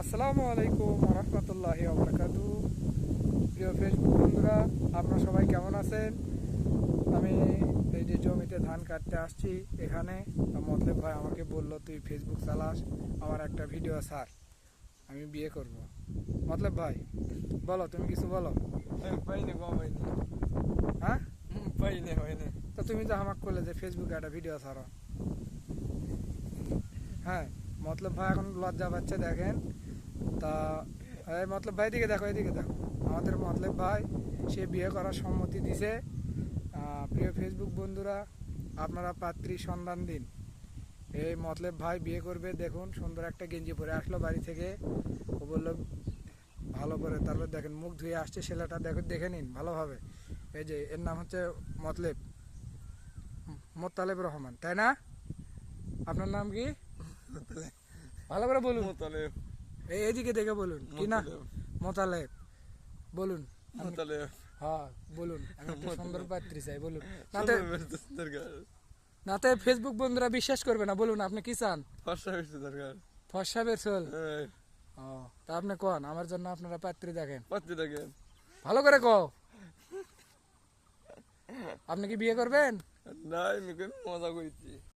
আসসালামু আলাইকুম রহমতুল্লাহ আবরাকাতু প্রিয় ফেসবুক বন্ধুরা আপনারা সবাই কেমন আছেন? আমি এই যে জমিতে ধান কাটতে আসছি এখানে মতলেব ভাই আমাকে বলল তুই ফেসবুক চালাস আমার একটা ভিডিও ছাড় আমি বিয়ে করব। মতলেব ভাই বলো তুমি কিছু বলো। হ্যাঁ পাইনি তো তুমি যে আমাকে করলে যে ফেসবুকে একটা ভিডিও ছাড়ো। হ্যাঁ মতলব ভাই এখন লজ্জা পাচ্ছে দেখেন। তা এই মতলব ভাই দিকে দেখো এদিকে দেখো। আমাদের মতলব ভাই সে বিয়ে করার সম্মতি দিছে। প্রিয় ফেসবুক বন্ধুরা আপনারা পাত্রী সন্ধান দিন। এই মতলব ভাই বিয়ে করবে দেখুন সুন্দর একটা গেঞ্জি পরে আসলো বাড়ি থেকে। ও বলল ভালো করে তারপর দেখেন মুখ ধুয়ে আসছে ছেলেটা। দেখো দেখে নিন ভালোভাবে। এই যে এর নাম হচ্ছে মতলেব মোতালেব রহমান তাই না? আপনার নাম কি? ভালো করে বলুন। মোতালেব এদিকে দেখে বলুন কি না? মোতালেব। বলুন মোতালেব। হ্যাঁ বলুন আমি একটা সুন্দর পাত্রী চাই বলুন। নাতে নাতে ফেসবুক বন্ধুরা বিশ্বাস করবে না বলুন আপনি কি চান? ফর্সা হয়েছে দরকার। ও তা আপনি কোন? আমার জন্য আপনারা পাত্রী দেখেন। পাচ্ছি দেখেন। ভালো করে কও। আপনি কি বিয়ে করবেন? না আমি মজা করছি